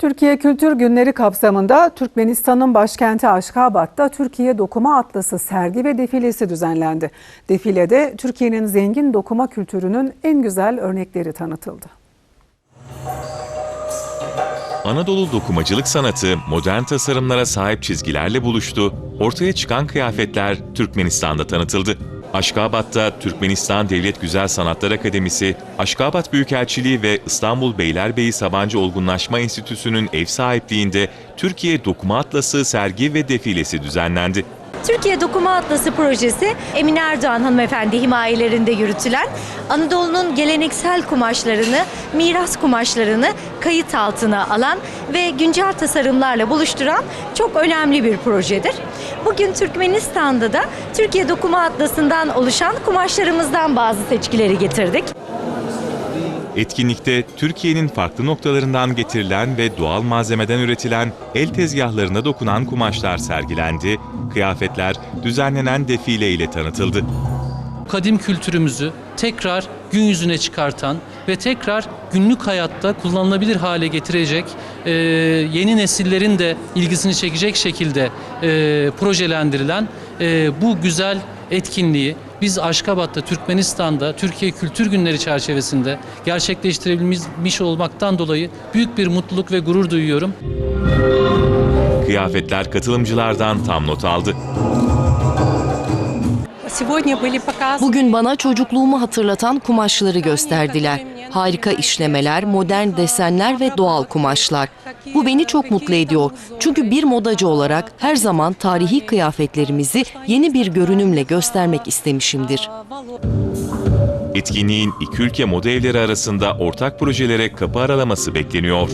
Türkiye Kültür Günleri kapsamında Türkmenistan'ın başkenti Aşkabat'ta Türkiye Dokuma Atlası sergi ve defilesi düzenlendi. Defilede Türkiye'nin zengin dokuma kültürünün en güzel örnekleri tanıtıldı. Anadolu dokumacılık sanatı modern tasarımlara sahip çizgilerle buluştu. Ortaya çıkan kıyafetler Türkmenistan'da tanıtıldı. Aşkabat'ta Türkmenistan Devlet Güzel Sanatlar Akademisi, Aşkabat Büyükelçiliği ve İstanbul Beylerbeyi Sabancı Olgunlaşma Enstitüsü'nün ev sahipliğinde Türkiye Dokuma Atlası sergi ve defilesi düzenlendi. Türkiye Dokuma Atlası projesi Emine Erdoğan hanımefendi himayelerinde yürütülen Anadolu'nun geleneksel kumaşlarını, miras kumaşlarını kayıt altına alan ve güncel tasarımlarla buluşturan çok önemli bir projedir. Bugün Türkmenistan'da da Türkiye Dokuma Atlası'ndan oluşan kumaşlarımızdan bazı seçkileri getirdik. Etkinlikte Türkiye'nin farklı noktalarından getirilen ve doğal malzemeden üretilen el tezgahlarına dokunan kumaşlar sergilendi, kıyafetler düzenlenen defile ile tanıtıldı. kadim kültürümüzü tekrar gün yüzüne çıkartan ve tekrar günlük hayatta kullanılabilir hale getirecek, e, yeni nesillerin de ilgisini çekecek şekilde e, projelendirilen e, bu güzel etkinliği biz Aşkabat'ta, Türkmenistan'da Türkiye Kültür Günleri çerçevesinde gerçekleştirebilmiş olmaktan dolayı büyük bir mutluluk ve gurur duyuyorum. Kıyafetler katılımcılardan tam not aldı. Bugün bana çocukluğumu hatırlatan kumaşları gösterdiler. Harika işlemeler, modern desenler ve doğal kumaşlar. Bu beni çok mutlu ediyor. Çünkü bir modacı olarak her zaman tarihi kıyafetlerimizi yeni bir görünümle göstermek istemişimdir. Etkinliğin iki ülke moda evleri arasında ortak projelere kapı aralaması bekleniyor.